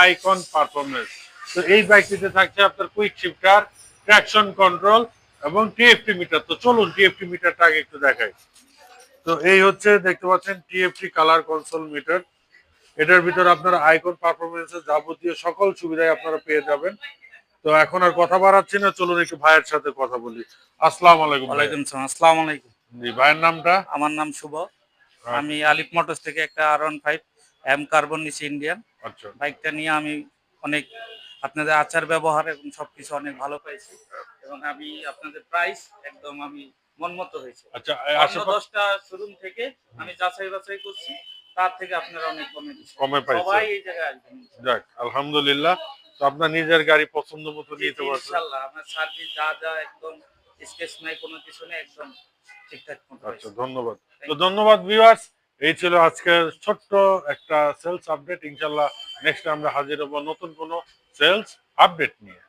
Icon performance তো metre. একটু দেখাই। তো এই হচ্ছে দেখতে পাচ্ছেন কালার কনসোল মিটার। এটার ভিতরে আপনারা আইকন যাবতীয় সকল সুবিধাই আপনারা পেয়ে যাবেন। তো এখন আর কথা বাড়াচ্ছি না চলুন একটু ভাইয়ের সাথে কথা বলি। আসসালাম আলাইকুম। ওয়ালাইকুম সালাম আসসালামু আলাইকুম। জি ভাইয়ের নামটা? আমার নাম শুভ। আমি আলিফ মোটরস থেকে একটা R one five M carbon নিচ্ছি ইন্ডিয়ান আচ্ছা। বাইকটা নিয়ে আমি অনেক আপনাদের আচার ব্যবহার এবং সবকিছু অনেক ভালো পাইছি। এবং আমি আপনাদের প্রাইস একদম আমি মনমত হয়েছে। আচ্ছা দশটা শোরুম থেকে আমি যাচাই বাছাই করছি। তার থেকে আপনারা অনেক কমে কমে পাইছে সবাই এই জায়গায় আসবেন। যাক আলহামদুলিল্লাহ। তো আপনার নিজের গাড়ি পছন্দ মতো নিতে পারবেন আমার সার্ভিস যা যা একদম স্কেচ নাই কোনো কিছু নেই একদম ঠিকঠাক মতো আচ্ছা ধন্যবাদ। তো ধন্যবাদ ভিউয়ার্স এই ছিল আজকের ছোট্ট একটা সেলস আপডেট ইনশাল্লাহ নেক্সট আমরা হাজির হব নতুন কোনো সেলস আপডেট নিয়ে।